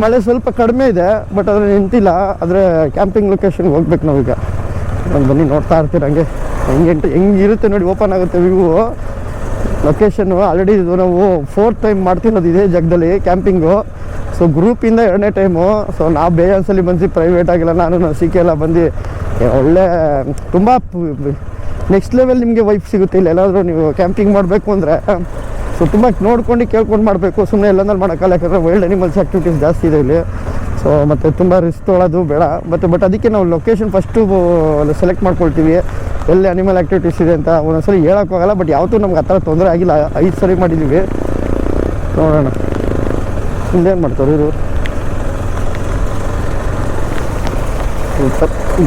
ಮಳೆ ಸ್ವಲ್ಪ ಕಡಿಮೆ ಇದೆ ಬಟ್ ಅದ್ರ ನಿಂತಿಲ್ಲ. ಆದರೆ ಕ್ಯಾಂಪಿಂಗ್ ಲೊಕೇಶನ್ಗೆ ಹೋಗ್ಬೇಕು ನಾವೀಗ. ನಾನು ಬನ್ನಿ ನೋಡ್ತಾ ಇರ್ತೀರ ಹಂಗೆ. ಹೆಂಗೆ ಹೆಂಗಿರುತ್ತೆ ನೋಡಿ ಓಪನ್ ಆಗುತ್ತೆ ವ್ಯೂ ಲೊಕೇಶನ್ನು ಆಲ್ರೆಡಿ ಇದು ನಾವು ಫೋರ್ತ್ ಟೈಮ್ ಮಾಡ್ತಿರೋದು ಇದೇ ಜಾಗದಲ್ಲಿ ಕ್ಯಾಂಪಿಂಗು ಸೊ ಗ್ರೂಪಿಂದ ಎರಡನೇ ಟೈಮು ಸೊ ನಾವು ಬೇಜಾನ್ಸಲ್ಲಿ ಬಂದು ಪ್ರೈವೇಟ್ ಆಗಿಲ್ಲ. ನಾನು ಕೆ ಎಲ್ಲ ಬಂದು ಒಳ್ಳೆ, ತುಂಬ ನೆಕ್ಸ್ಟ್ ಲೆವೆಲ್ ನಿಮಗೆ ವೈಫ್ ಸಿಗುತ್ತೆ ಇಲ್ಲಿ. ಎಲ್ಲಾದರೂ ನೀವು ಕ್ಯಾಂಪಿಂಗ್ ಮಾಡಬೇಕು ಅಂದರೆ ಸೊ ತುಂಬ ನೋಡ್ಕೊಂಡು ಕೇಳ್ಕೊಂಡು ಮಾಡಬೇಕು. ಸುಮ್ಮನೆ ಎಲ್ಲಂದ್ರೆ ಮಾಡೋಕ್ಕಲ್ಲ. ಯಾಕಂದರೆ ವೈಲ್ಡ್ ಅನಿಮಲ್ಸ್ ಆ್ಯಕ್ಟಿವಿಟೀಸ್ ಜಾಸ್ತಿ ಇದೆ ಇಲ್ಲಿ. ಸೊ ಮತ್ತು ತುಂಬ ರಿಸ್ಕ್ ತೊಳೋದು ಬೇಡ. ಮತ್ತು ಬಟ್ ಅದಕ್ಕೆ ನಾವು ಲೊಕೇಶನ್ ಫಸ್ಟು ಸೆಲೆಕ್ಟ್ ಮಾಡ್ಕೊಳ್ತೀವಿ. ಎಲ್ಲಿ ಅನಿಮಲ್ ಆ್ಯಕ್ಟಿವಿಟೀಸ್ ಇದೆ ಅಂತ ಒಂದೊಂದ್ಸಲಿ ಹೇಳೋಕ್ಕಾಗಲ್ಲ ಬಟ್ ಯಾವತ್ತೂ ನಮ್ಗೆ ಆ ಥರ ತೊಂದರೆ ಆಗಿಲ್ಲ. ಐದು ಸರಿ ಮಾಡಿದ್ದೀವಿ ನೋಡೋಣ. ಇಲ್ಲೇನು ಮಾಡ್ತಾರೆ ಇವರು?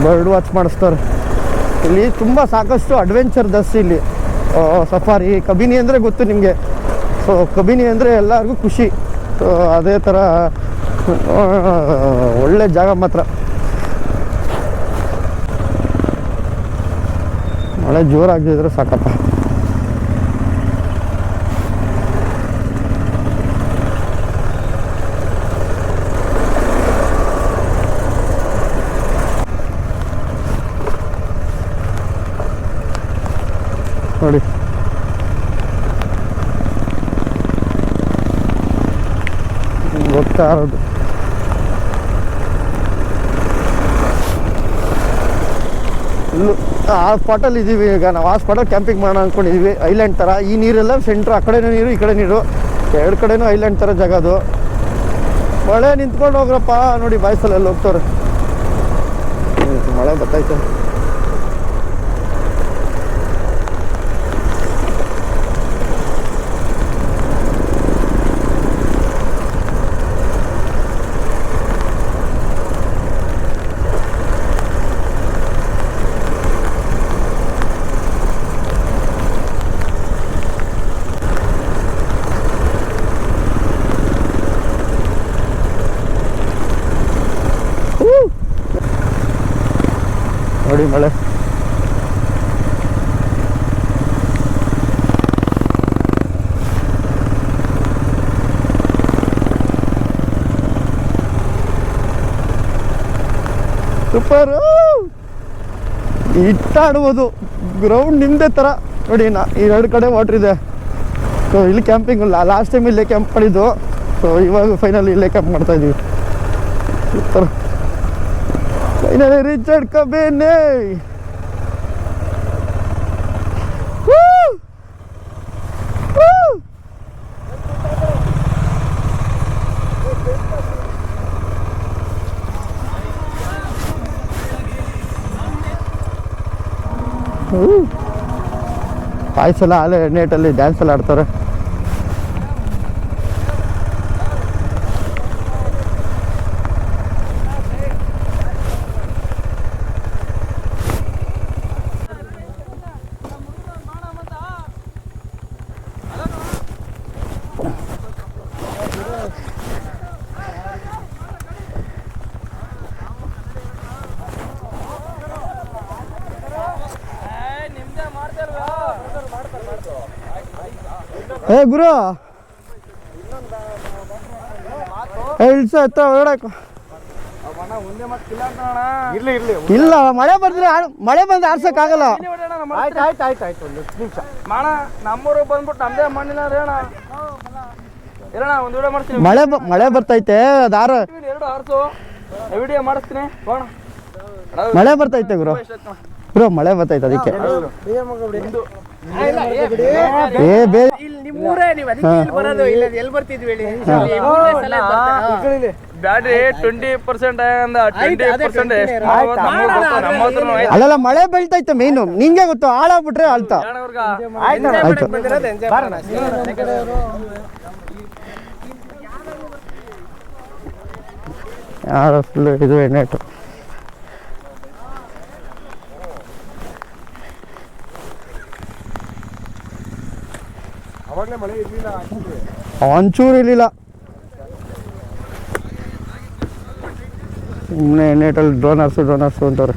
ಬರ್ಡ್ ವಾಚ್ ಮಾಡಿಸ್ತಾರೆ. ಇಲ್ಲಿ ತುಂಬ ಸಾಕಷ್ಟು ಅಡ್ವೆಂಚರ್ ದಸ್ ಇಲ್ಲಿ. ಸಫಾರಿ ಕಬಿನಿ ಅಂದರೆ ಗೊತ್ತು ನಿಮಗೆ. ಸೊ ಕಬಿನಿ ಅಂದರೆ ಎಲ್ಲರಿಗೂ ಖುಷಿ. ಸೊ ಅದೇ ಥರ ಒಳ್ಳೆ ಜಾಗ ಮಾತ್ರ. ಮಳೆ ಜೋರಾಗಿದ್ರೆ ಸಾಕಪ್ಪ. ನೋಡಿ. ಹೋಗ್ತಾ ಇಲ್ಲೂ ಆ ಸ್ಪಾಟಲ್ಲಿ ಇದ್ದೀವಿ ಈಗ. ನಾವು ಆ ಸ್ಪಾಟಲ್ಲಿ ಕ್ಯಾಂಪಿಂಗ್ ಮಾಡೋಣ ಅಂದ್ಕೊಂಡಿದ್ದೀವಿ ಐಲ್ಯಾಂಡ್ ಥರ ಈ ನೀರೆಲ್ಲ ಸೆಂಟ್ರ್ ಆ ಕಡೆನೂ ನೀರು, ಈ ಕಡೆ ನೀರು. ಎರಡು ಕಡೆನೂ ಐಲ್ಯಾಂಡ್ ಥರ ಜಾಗ ಅದು. ಮಳೆ ನಿಂತ್ಕೊಂಡು ಹೋಗ್ರಪ್ಪ. ನೋಡಿ ಬಾಯ್ಸಲ್ಲಿ ಹೋಗ್ತವ್ರೆ. ಮಳೆ ಬರ್ತೈತೆ ನೋಡಿ ಮಳೆ. ಸೂಪರು ಇಟ್ಟಾಡ್ಬೋದು ಗ್ರೌಂಡ್ ನಿಮ್ಮದೇ ಥರ ನೋಡಿ, ನಾ ಈ ಎರಡು ಕಡೆ ವಾಟ್ರ್ ಇದೆ. ಸೊ ಇಲ್ಲಿ ಕ್ಯಾಂಪಿಂಗ್ ಲಾಸ್ಟ್ ಟೈಮ್ ಇಲ್ಲೇ ಕ್ಯಾಂಪ್ ಮಾಡಿದ್ದು. ಸೊ ಇವಾಗ ಫೈನಲ್ ಇಲ್ಲೇ ಕ್ಯಾಂಪ್ ಮಾಡ್ತಾ ಇದೀವಿ. ಸೂಪರ್ ಫೈನಲಿ ರಿಚರ್ಡ್ ಕಬೇನೆ ಬಾಯ್ಸ್ ಎಲ್ಲ ಅಲ್ಲೇ ನೇಟಲ್ಲಿ ಡ್ಯಾನ್ಸ್ ಎಲ್ಲ ಆಡ್ತಾರೆ. ಏ ಗುರು. ಇಳ್ಸ ಹತ್ರ ಮತ್ತೆ ಇಲ್ಲ ಮಳೆ ಅಣ್ಣ ಇರ್ಲಿ ಇರ್ಲಿ. ಇಲ್ಲ ಮಳೆ ಬಂದ್ರೆ ಆ- ಮಳೆ ಬಂದು ಆಡ್ಸಕ್ಕಾಗಲ್ಲ ಆಗಲ್ಲ ಹೊಡೆಯೋಣ, ನಮ್ಮ ಆಯ್ತು ಆಯ್ತು ಆಯ್ತು ಆಯ್ತು ಒಂದು ನಿಮಿಷ. ಮಾಣ ನಮ್ಮೂರು ಬಂದ್ಬಿಟ್ಟು ನಮ್ದೇ ಮಣ್ಣಿನ ಇರೋಣ ಒಂದು ವಿಡಿಯೋ ಮಾಡ್ತೀನಿ. ಮಳೆ ಬ- ಮಳೆ ಬರ್ತೈತೆ ದಾರ. ಎರಡು ಆರ್ಸು. ವಿಡಿಯೋ ಮಾಡಿಸ್ತೀನಿ. ಹೋಣ ಮಳೆ ಬರ್ತೈತೆ ಗುರು. ಗುರು ಮಳೆ ಬರ್ತೈತೆ ಅದಕ್ಕೆ. ಏ ಬೇ ನಿಮ್ಮೂರೇ ನೀವು ಅದಕ್ಕೆ ಇಲ್ಲಿ ಬರೋದು ಇಲ್ಲ ಎಲ್ಲಿ ಬರ್ತಿದ್ವಿ ಹೇಳಿ? ಇಲ್ಲಿ ಮೂರನೇ ಸಲ ಇದು ಬರ್ತಾ- ಬ್ಯಾಟ್ರಿ ಟ್ವೆಂಟಿ ಪರ್ಸೆಂಟ್ ಅಂದ ಟ್ವೆಂಟಿ ಪರ್ಸೆಂಟ್ ನಮ್ಮ ಅಲ್ಲೆಲ್ಲ ಮಳೆ ಬೀಳ್ತೈತೆ ಮೀನು ನಿಂಗೆ ಗೊತ್ತು ಹಾಳಾಗ್ಬಿಟ್ರೆ ಅಳ್ತಾ. ಅಣ್ಣವ್ರ್ಗ. ಆಯ್ತು. ಬಂದಿರೋದು ಎಂಜಾಯ್ ಮಾಡೋಣ. ಯಾರು ಫುಲ್ ಇದು ಎಣ್ಣೆಟು ಅವಾಗಲೇ ಇರ್ಲಿಲ್ಲ ಒಂಚೂರು ಇರಲಿಲ್ಲ. ಸುಮ್ಮನೆ ಎಣ್ಣೆಟಲ್ಲಿ ಡ್ರೋನ್ ಹಾರ್ಸು ಡ್ರೋನ್ ಅಂತವ್ರೆ.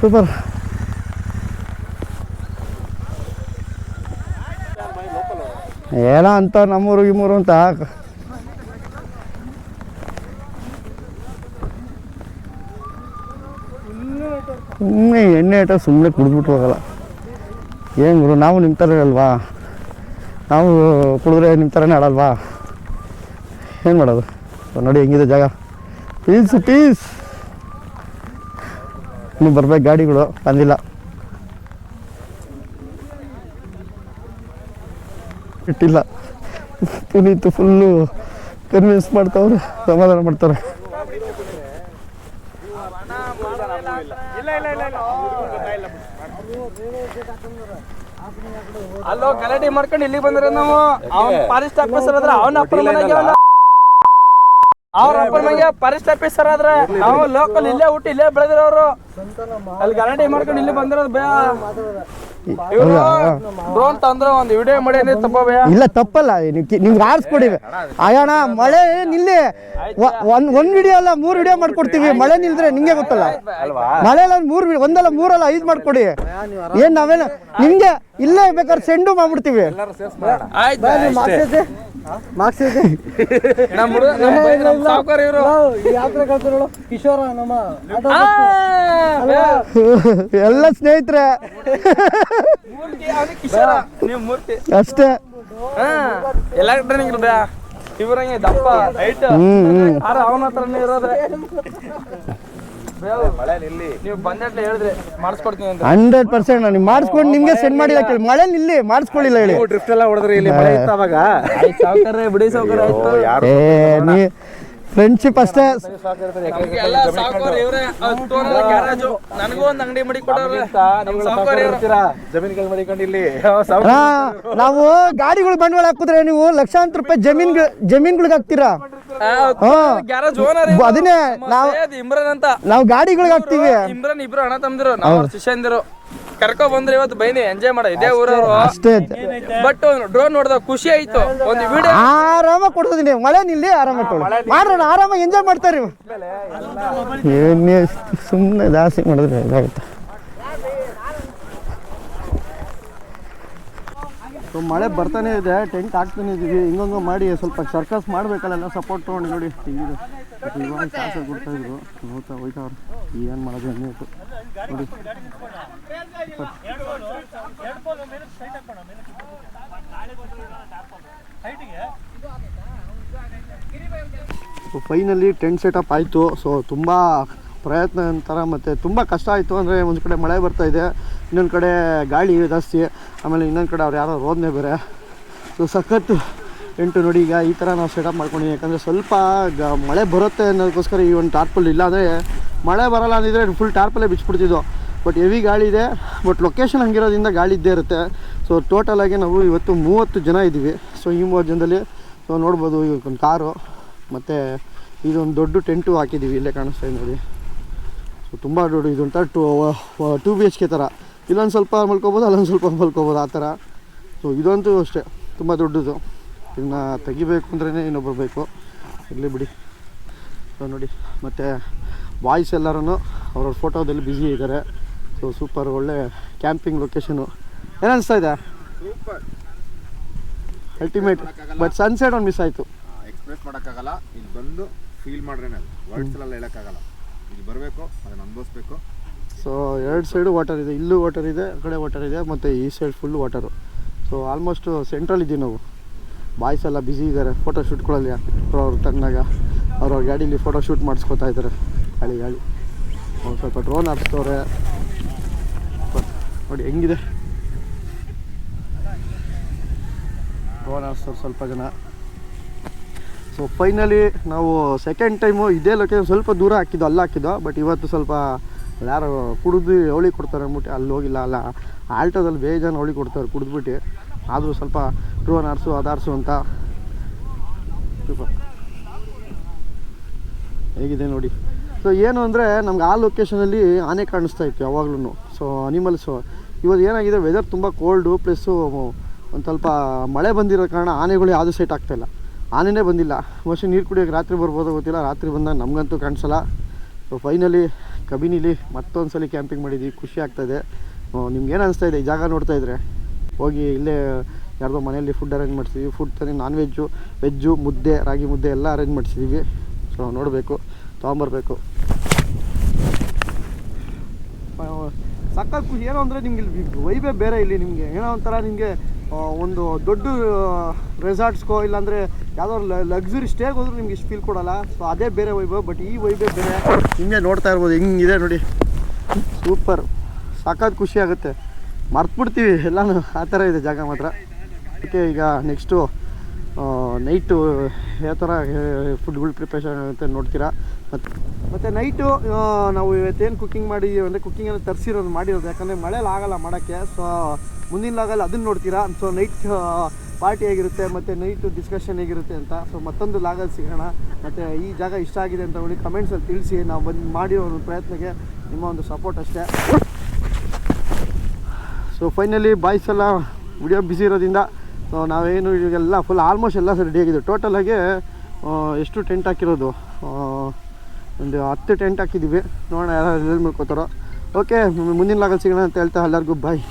ಸೂಪರ್ ಏನೋ ಅಂತ ನಮ್ಮೂರು, ಗಿಮ್ಮೂರು ಅಂತ. ಸುಮ್ಮನೆ ಎಣ್ಣೆ ಐಟ ಸುಮ್ಮನೆ ಕುಡಿದ್ಬಿಟ್ಟು ಹೋಗಲ್ಲ. ಏನು ಗುರು, ನಾವು ನಿಮ್ಮ ಥರ ಅಲ್ವಾ? ನಾವು ಕುಡಿದ್ರೆ ನಿಮ್ಮ ಥರನೇ ಆಡಲ್ವಾ? ಏನು ಮಾಡೋದು? ನೋಡಿ, ಹೆಂಗಿದೆ ಜಾಗ? ಪೀಸ್ ಪೀಸ್ ಇನ್ನು ಬರ್ಬೇಕು ಗಾಡಿಗಳು, ಬಂದಿಲ್ಲ. ಇಟ್ಟಿಲ್ಲ. ಪುನೀತ್ ಫುಲ್ಲು ಕನ್ವಿನ್ಸ್ ಮಾಡ್ತಾವ್ರೆ ಸಮಾಧಾನ ಮಾಡ್ತಾರೆ ಇಲ್ಲ ಇಲ್ಲ ಇಲ್ಲ ಇಲ್ಲ ಅಲ್ಲೋ ಗಲಾಟೆ ಮಾಡ್ಕೊಂಡು ಇಲ್ಲಿ ಬಂದ್ರೆ ನಾವು ಅವ್ನ ಫಾರೆಸ್ಟ್ ಆಫೀಸರ್ ಆದ್ರೆ ಅವನ ಅಪ್ಪನ ಮನೆಗೆ ಅವ್ರ ಅಪ್ಪನ ಮನೆಗೆ ಫಾರೆಸ್ಟ್ ಆಫೀಸರ್ ಆದ್ರೆ ನಾವು ಲೋಕಲ್ ಇಲ್ಲೇ ಹುಟ್ಟಿ ಇಲ್ಲೇ ಬೆಳೆದಿರೋರು. ಅಲ್ಲಿ ಗಲಾಟೆ ಮಾಡ್ಕೊಂಡು ಇಲ್ಲಿ ಬಂದಿರೋದು ಬೇ ಡ್ರೋನ್ ತಂದ್ರೆ ಒಂದು ವಿಡಿಯೋ ಮಾಡಿ ಇಲ್ಲ ತಪ್ಪಲ್ಲ. ನಿಮ್ಗೆ ಆರಿಸ್ಕೊಡಿ ಅಯ್ಯಣ ಮಳೆ ನಿಲ್ಲಿ ಒಂದ್ ಒಂದ್ ವಿಡಿಯೋ ಅಲ್ಲ ಮೂರು ವಿಡಿಯೋ ಮಾಡ್ಕೊಡ್ತೀವಿ. ಮಳೆ ನಿಲ್ದ್ರೆ ನಿಂಗೆ ಗೊತ್ತಲ್ಲ. ಮಳೆ ಅಲ್ಲ ಮೂರ್ ಒಂದಲ್ಲ ಮೂರಲ್ಲ ಐದು ಮಾಡ್ಕೊಡಿ. ಏನ್ ನಾವೇನ ನಿಮ್ಗೆ ಇಲ್ಲೇ ಬೇಕಾದ್ರೆ ಸೆಂಡು ಮಾಡ್ಬಿಡ್ತೀವಿ. ಕಿಶೋರ ನಮ್ಮ. ಎಲ್ಲ ಸ್ನೇಹಿತರೆ. ಮೂರ್ತಿ ಅವ್ನಿಗೆ ಕಿಶೋರ. ನೀವು ಮೂರ್ತಿ. ಅಷ್ಟೇ. ಹಾ ಎಲೆಕ್ಟ್ರಾನಿಕ್ ಇವ್ರಂಗೆ ದಪ್ಪ. Height hmm hmm. ಆರ ಅವನ ಹತ್ರನೇ ಇರೋದ್ರೆ ನೀವು ಬಂದಟ್ಲೆ ಹೇಳಿದ್ರೆ ಮಾಡಿಸ್ಕೊಡ್ತೀನಿ ಅಂತ. ಹಂಡ್ರೆಡ್ ಪರ್ಸೆಂಟ್ ನಾನು ಮಾಡಿಸ್ಕೊಂಡು ನಿಮ್ಗೆ ಸೆಂಡ್ ಮಾಡಿಲ್ಲ ಕೇಳಿ ಮಳೆ ಇಲ್ಲಿ ಮಾಡಿಸ್ಕೊಳ್ಳಿಲ್ಲ ಹೇಳಿ. ಡ್ರಿಫ್ಟ್ ಎಲ್ಲ ಹೊಡೆದ್ರಿ ಇಲ್ಲಿ ಮಳೆ ಇತ್ತು ಅವಾಗ. ಸಾವುಕಾರ ಬಿಡಿ ಸಾವುಕಾರ ಆಯ್ತು. ಯಾರು ಏ ನೀ ಫ್ರೆಂಡ್ಶಿಪ್ ಅಷ್ಟೇ. ಇಲ್ಲಿ. ನಾವು ಗಾಡಿಗಳು ಬಂಡವಾಳ ಹಾಕಿದ್ರೆ ನೀವು ಲಕ್ಷಾಂತರ ರೂಪಾಯಿ ಜಮೀನ್ ಜಮೀನ್ಗಳಿಗೆ ಹಾಕ್ತೀರಾ? ಹಾ. ಅದನ್ನೇ ನಾವು ಇಮ್ರಾನ್ ಅಂತ. ನಾವು ಗಾಡಿಗಳಿಗೆ ಹಾಕ್ತೀವಿ. ಇಮ್ರಾನ್ ಇಬ್ರು ಅಣ್ಣ ತಮ್ದಿರು. ನಾವು ಶಿಷ್ಯಂದಿರು. ಕರ್ಕೊ ಬಂದ್ರೆ ಇವತ್ತು ಬೈನಿ ಎಂಜಾಯ್ ಮಾಡ. ಇದೇ ಊರವರು. ಅಷ್ಟೇ. ಬಟ್ ಡ್ರೋನ್ ನೋಡಿದಾಗ ಖುಷಿ ಆಯ್ತು. ಒಂದು ವಿಡಿಯೋ ಆರಾಮ ಕೊಡ್ತಿದ್ದೀನಿ ಮಳೆ ನಿಲ್ಲಿ ಆರಾಮ ಕೊಡು ಮಾಡೋಣ ಆರಾಮ ಎಂಜಾಯ್ ಮಾಡ್ತಾರೆ ಏನೇ ಸುಮ್ಮನೆ ಜಾಸ್ತಿ ಮಾಡಿದ್ರೆ ಇದಾಗುತ್ತೆ. ಸೊ ಮಳೆ ಬರ್ತಾನೆ ಇದೆ ಟೆಂಟ್ ಹಾಕ್ತಾನೆ ಇದೀವಿ. ಹಿಂಗೊಂದು ಮಾಡಿ ಸ್ವಲ್ಪ ಸರ್ಕಸ್ ಮಾಡ್ಬೇಕಲ್ಲ ಸಪೋರ್ಟ್ ತೊಗೊಂಡು ನೋಡಿ. ಹಿಂಗಿದೆ. ಇವಾಗ ಏನು ಮಾಡೋದು ಎಣ್ಣೆ ನೋಡಿ. ಸೊ ಫೈನಲಿ ಟೆಂಟ್ ಸೆಟಪ್ ಆಯಿತು. ಸೊ ತುಂಬ ಪ್ರಯತ್ನ ನಂತರ ಮತ್ತು ತುಂಬ ಕಷ್ಟ ಆಯಿತು. ಅಂದರೆ ಒಂದು ಕಡೆ ಮಳೆ ಬರ್ತಾ ಇದೆ, ಇನ್ನೊಂದು ಕಡೆ ಗಾಳಿ ಜಾಸ್ತಿ. ಆಮೇಲೆ ಇನ್ನೊಂದು ಕಡೆ ಅವ್ರು ಯಾರೋ ರೋದನೆ ಬೇರೆ. ಸೊ ಸಖತ್ತು ಟೆಂಟು ನೋಡಿ ಈಗ ಈ ಥರ ನಾವು ಸೆಟಪ್ ಮಾಡ್ಕೊಂಡಿದ್ದೀವಿ ಯಾಕಂದರೆ ಸ್ವಲ್ಪ ಗ ಮಳೆ ಬರುತ್ತೆ ಅನ್ನೋದಕ್ಕೋಸ್ಕರ ಈ ಒಂದು ಟಾರ್ಪಲ್ ಇಲ್ಲ ಅಂದರೆ ಮಳೆ ಬರಲ್ಲ ಅಂದಿದ್ರೆ ಫುಲ್ ಟಾರ್ಪಲ್ಲೇ ಬಿಚ್ಚಿಬಿಡ್ತಿದ್ದು ಬಟ್ ಹೆವಿ ಗಾಳಿ ಇದೆ. ಬಟ್ ಲೊಕೇಶನ್ ಹಂಗಿರೋದ್ರಿಂದ ಗಾಳಿ ಇದ್ದೇ ಇರುತ್ತೆ. ಸೊ ಟೋಟಲಾಗಿ ನಾವು ಇವತ್ತು ಮೂವತ್ತು ಜನ ಇದ್ದೀವಿ. ಸೊ ಈ ಮೂವತ್ತು ಜನದಲ್ಲಿ ಸೊ ನೋಡ್ಬೋದು ಒಂದು ಕಾರು ಮತ್ತು ಇದೊಂದು ದೊಡ್ಡ ಟೆಂಟು ಹಾಕಿದ್ದೀವಿ. ಇಲ್ಲೇ ಕಾಣಿಸ್ತಾ ನೋಡಿ. ಸೊ ತುಂಬ ದೊಡ್ಡ ಇದೊಂಥರ two two B H K ಥರ ಇಲ್ಲೊಂದು ಸ್ವಲ್ಪ ಮಲ್ಕೋಬೋದು, ಅಲ್ಲೊಂದು ಸ್ವಲ್ಪ ಮಲ್ಕೋಬೋದು ಆ ಥರ ಸೊ ಇದಂತೂ ಅಷ್ಟೇ. ತುಂಬ ದೊಡ್ಡದು. ಇದನ್ನ ತೆಗಿಬೇಕು ಅಂದ್ರೇ ಇನ್ನೊಬ್ರು ಬೇಕು. ಇರಲಿ ಬಿಡಿ. ಸೊ ನೋಡಿ ಮತ್ತು ಬಾಯ್ಸ್ ಎಲ್ಲರೂ ಅವ್ರವ್ರ ಫೋಟೋದಲ್ಲಿ ಬ್ಯುಸಿ ಇದ್ದಾರೆ ಸೊ ಸೂಪರ್ ಒಳ್ಳೆ ಕ್ಯಾಂಪಿಂಗ್ ಲೊಕೇಶನು ಏನು ಅನಿಸ್ತಾ ಇದೆ? ಅಲ್ಟಿಮೇಟ್ ಬಟ್ ಸನ್ಸೆಟ್ ಒಂದು ಮಿಸ್ ಆಯಿತು. ಎಕ್ಸ್ಪ್ರೆಸ್ ಮಾಡೋಕ್ಕಾಗಲ್ಲ. ಇಲ್ಲಿ ಬಂದು ಫೀಲ್ ವರ್ಡ್ಸಲ್ಲೆಲ್ಲ ಹೇಳೋಕ್ಕಾಗಲ್ಲ. ಇಲ್ಲಿ ಬರಬೇಕು ಅದನ್ನು ಅನುಭವಿಸ್ಬೇಕು. ಸೊ ಎರಡು ಸೈಡು ವಾಟರ್ ಇದೆ. ಇಲ್ಲೂ ವಾಟರ್ ಇದೆ ಆ ಕಡೆ ವಾಟರ್ ಇದೆ ಮತ್ತು ಈ side full water so almost central ಇದ್ದೀವಿ ನಾವು. ಬಾಯ್ಸ್ ಎಲ್ಲ ಬ್ಯುಸಿ ಇದ್ದಾರೆ ಫೋಟೋ ಶೂಟ್ಗಳಲ್ಲಿ ಅವ್ರ ತನ್ನಾಗ ಅವ್ರವ್ರ ಗಾಡೀಲಿ ಫೋಟೋ ಶೂಟ್ ಮಾಡಿಸ್ಕೊತಾ ಇದ್ದಾರೆ ಗಾಳಿ ಗಾಳಿ. ಅವ್ರು ಸ್ವಲ್ಪ ಡ್ರೋನ್ ಹಾಕ್ಸ್ತವ್ರೆ ನೋಡಿ, ಹೆಂಗಿದೆ? ಡ್ರೋನ್ ಹಾಕ್ಸ್ತವ್ರು ಸ್ವಲ್ಪ ಜನ. ಸೊ ಫೈನಲಿ ನಾವು ಸೆಕೆಂಡ್ ಟೈಮು ಇದೇ ಲೊಕೇಶನ್ ಸ್ವಲ್ಪ ದೂರ ಹಾಕಿದ್ದು, ಅಲ್ಲಿ ಹಾಕಿದ್ದು. ಬಟ್ ಇವತ್ತು ಸ್ವಲ್ಪ ಯಾರು ಕುಡಿದು ಅವಳಿ ಕೊಡ್ತಾರೆ ಅಂದ್ಬಿಟ್ಟು ಅಲ್ಲಿ ಹೋಗಿಲ್ಲ, ಅಲ್ಲ. ಆಲ್ಟೋದಲ್ಲಿ ಬೇಜಾನ್ ಅವಳಿ ಕೊಡ್ತಾರೆ, ಕುಡಿದ್ಬಿಟ್ಟು. ಆದರೂ ಸ್ವಲ್ಪ ಡ್ರೋನ್ ಆರಿಸು ಅದಾರಿಸು ಅಂತ. ಹೇಗಿದೆ ನೋಡಿ. ಸೊ ಏನು ಅಂದರೆ ನಮ್ಗೆ ಆ ಲೊಕೇಶನಲ್ಲಿ ಆನೆ ಕಾಣಿಸ್ತಾ ಇತ್ತು ಯಾವಾಗ್ಲೂ ಸೊ ಅನಿಮಲ್ಸು ಇವತ್ತು ಏನಾಗಿದೆ ವೆದರ್ ತುಂಬ ಕೋಲ್ಡು ಪ್ಲಸ್ಸು ಒಂದು ಸ್ವಲ್ಪ ಮಳೆ ಬಂದಿರೋ ಕಾರಣ ಆನೆಗಳು ಯಾವುದೂ ಸೈಟ್ ಆಗ್ತಾಯಿಲ್ಲ ಆನೆನೇ ಬಂದಿಲ್ಲ. ಮೋಸ್ಟ್ಲಿ ನೀರು ಕುಡಿಯೋಕೆ ರಾತ್ರಿ ಬರ್ಬೋದೋ ಗೊತ್ತಿಲ್ಲ. ರಾತ್ರಿ ಬಂದಾಗ ನಮಗಂತೂ ಕಾಣಿಸಲ್ಲ. ಸೊ ಫೈನಲಿ ಕಬಿನಿಲಿ ಮತ್ತೊಂದು ಸಲ ಕ್ಯಾಂಪಿಂಗ್ ಮಾಡಿದ್ವಿ. ಖುಷಿ ಆಗ್ತಾಯಿದೆ ನಿಮ್ಗೆ ಏನು ಅನಿಸ್ತಾ ಇದೆ? ಈ ಜಾಗ ನೋಡ್ತಾ ಇದ್ರೆ. ಹೋಗಿ ಇಲ್ಲೇ ಯಾರದೋ ಮನೆಯಲ್ಲಿ ಫುಡ್ ಅರೇಂಜ್ ಮಾಡ್ಸಿದ್ವಿ. ಫುಡ್ ತಂದು ನಾನ್ ವೆಜ್ಜು ವೆಜ್ಜು ಮುದ್ದೆ, ರಾಗಿ ಮುದ್ದೆ ಎಲ್ಲ ಅರೇಂಜ್ ಮಾಡ್ಸಿದ್ದೀವಿ ಸೊ ನೋಡಬೇಕು, ತೊಗೊಂಬರ್ಬೇಕು. ಸಕ್ಕತ್ ಖುಷಿ ಏನೋ ಅಂದರೆ ನಿಮ್ಗೆ ಇಲ್ಲಿ ವೈಬೇ ಬೇರೆ ಇಲ್ಲಿ ನಿಮಗೆ. ಏನೋ ಒಂಥರ ನಿಮಗೆ ಒಂದು ದೊಡ್ಡ ರೆಸಾರ್ಟ್ಸ್ಗೋ ಇಲ್ಲಾಂದರೆ ಯಾವ್ದಾದ್ರು ಲಕ್ಸುರಿ ಸ್ಟೇಗೆ ಹೋದ್ರೂ ನಿಮ್ಗೆ ಇಷ್ಟು ಫೀಲ್ ಕೊಡಲ್ಲ. ಸೊ ಅದೇ ಬೇರೆ ವೈಬ್ ಬಟ್ ಈ ವೈಬೇ ಬೇರೆ. ಹಿಂಗೆ ನೋಡ್ತಾ ಇರ್ಬೋದು ಇದೆ ನೋಡಿ. ಸೂಪರ್ ಸಾಕಾದ ಖುಷಿ ಆಗುತ್ತೆ. ಮರ್ತ್ಬಿಡ್ತೀವಿ. ಎಲ್ಲಾನು ಆ ಥರ ಇದೆ ಜಾಗ ಮಾತ್ರ. ಓಕೆ ಈಗ ನೆಕ್ಸ್ಟು ನೈಟು ಯಾವ ಥರ ಫುಡ್ಗಳು ಪ್ರಿಪ್ರೇಷನ್ ಅಂತ ನೋಡ್ತೀರಾ? ಮತ್ತು ಮತ್ತು ನೈಟು ನಾವು ಇವತ್ತೇನು ಕುಕ್ಕಿಂಗ್ ಮಾಡಿದ್ದೀವಿ ಅಂದರೆ ಕುಕ್ಕಿಂಗನ್ನು ತರಿಸಿರೋದು ಮಾಡಿರೋದು. ಯಾಕಂದರೆ ಮಳೆಯಲ್ಲಿ ಆಗಲ್ಲ ಮಾಡೋಕ್ಕೆ. ಸೊ ಮುಂದಿನ ಲಾಗಲ್ಲಿ ಅದನ್ನು ನೋಡ್ತೀರಾ? ಸೊ ನೈಟ್ ಪಾರ್ಟಿ ಆಗಿರುತ್ತೆ ಮತ್ತು ನೈಟು ಡಿಸ್ಕಷನ್ ಹೇಗಿರುತ್ತೆ ಅಂತ. ಸೊ ಮತ್ತೊಂದು ಲಾಗಲ್ಲಿ ಸಿಗೋಣ. ಮತ್ತು ಈ ಜಾಗ ಇಷ್ಟ ಆಗಿದೆ ಅಂತ ಹೇಳಿ ಕಮೆಂಟ್ಸಲ್ಲಿ ತಿಳಿಸಿ. ನಾವು ಬಂದು ಮಾಡಿರೋ ಒಂದು ಪ್ರಯತ್ನಕ್ಕೆ ನಿಮ್ಮ ಒಂದು ಸಪೋರ್ಟ್ ಅಷ್ಟೇ. ಸೊ ಫೈನಲಿ ಬಾಯ್ಸ್ ಎಲ್ಲ ವಿಡಿಯೋ ಬ್ಯುಸಿ ಇರೋದ್ರಿಂದ ಸೊ ನಾವೇನು ಈಗೆಲ್ಲ ಫುಲ್ ಆಲ್ಮೋಸ್ಟ್ ಎಲ್ಲ ರೆಡಿ ಆಗಿದೆ ಟೋಟಲಾಗಿ ಎಷ್ಟು ಟೆಂಟ್ ಹಾಕಿರೋದು? ಒಂದು ಹತ್ತು ಟೆಂಟ್ ಹಾಕಿದ್ದೀವಿ ನೋಡೋಣ ಯಾರು ಎಲ್ಲಿ ಮಾಡ್ಕೋತಾರೋ. ಓಕೆ ಮುಂದಿನ ಲಾಗಲ್ಲಿ ಸಿಗೋಣ ಅಂತ ಹೇಳ್ತಾ, ಎಲ್ಲರಿಗೂ ಬಾಯ್